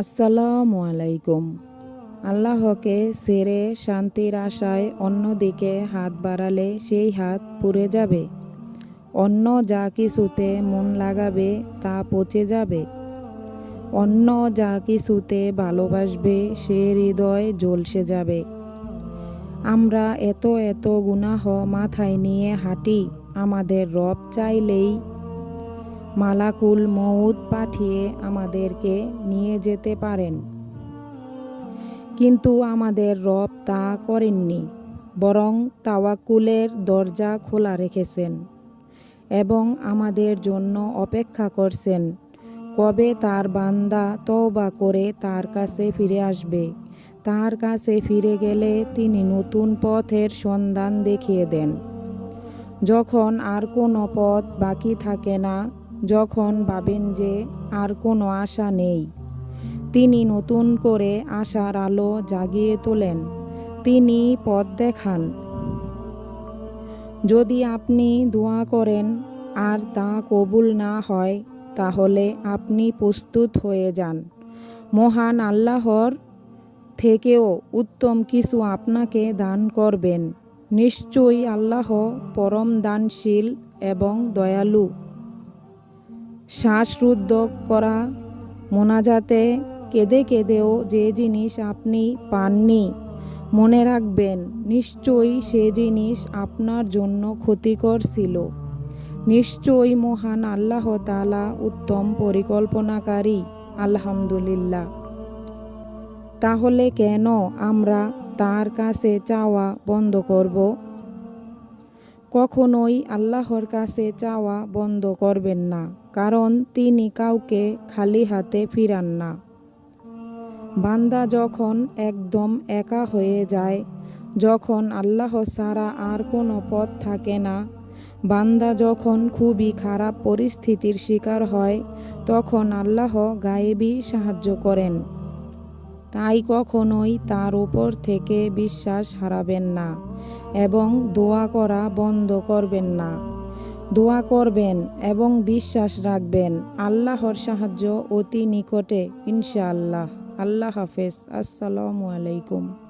আসসালামু আলাইকুম। আল্লাহকে সেরে শান্তির আশায় অন্যদিকে হাত বাড়ালে সেই হাত পুড়ে যাবে। অন্য যা কিছুতে মন লাগাবে তা পচে যাবে। অন্য যা কিছুতে ভালোবাসবে সে হৃদয় জ্বলসে যাবে। আমরা এত এত গুনাহ মাথায় নিয়ে হাঁটি, আমাদের রব চাইলেই মালাকুল মউদ পাঠিয়ে আমাদেরকে নিয়ে যেতে পারেন। কিন্তু আমাদের রব তা করেননি, বরং তাওয়াকুলের দরজা খোলা রেখেছেন এবং আমাদের জন্য অপেক্ষা করছেন, কবে তার বান্দা তওবা করে তার কাছে ফিরে আসবে। তার কাছে ফিরে গেলে তিনি নতুন পথের সন্ধান দেখিয়ে দেন। যখন আর কোনো পথ বাকি থাকে না যখন ভাবেন যে আর কোনো আশা নেই। তিনি নতুন করে আশার আলো জাগিয়ে তোলেন। তিনি পথ দেখান। যদি আপনি দোয়া করেন আর তা কবুল না হয়, তাহলে আপনি প্রস্তুত হয়ে যান। মহান আল্লাহর থেকেও উত্তম কিছু আপনাকে দান করবেন। নিশ্চয়ই আল্লাহ পরম দানশীল এবং দয়ালু। শ্বাসরুদ্ধ করা মোনাজাতে কেঁদে কেঁদেও যে জিনিস আপনি পাননি, মনে রাখবেন, নিশ্চয়ই সে জিনিস আপনার জন্য ক্ষতিকর ছিল। নিশ্চয়ই মহান আল্লাহ তালা উত্তম পরিকল্পনাকারী, আলহামদুলিল্লাহ। তাহলে কেন আমরা তার কাছে চাওয়া বন্ধ করব? কখনোই আল্লাহর কাছে চাওয়া বন্ধ করবেন না, কারণ তিনি কাউকে খালি হাতে ফিরান না। বান্দা যখন একদম একা হয়ে যায়, যখন আল্লাহ ছাড়া আর কোনো পথ থাকে না, বান্দা যখন খুবই খারাপ পরিস্থিতির শিকার হয়, তখন আল্লাহ গায়েবী সাহায্য করেন। তাই কখনোই তার উপর থেকে বিশ্বাস হারাবেন না এবং দোয়া করা বন্ধ করবেন না। দোয়া করবেন এবং বিশ্বাস রাখবেন। আল্লাহর সাহায্য অতি নিকটে, ইনশাআল্লাহ। আল্লাহ হাফেজ। আসসালামু আলাইকুম।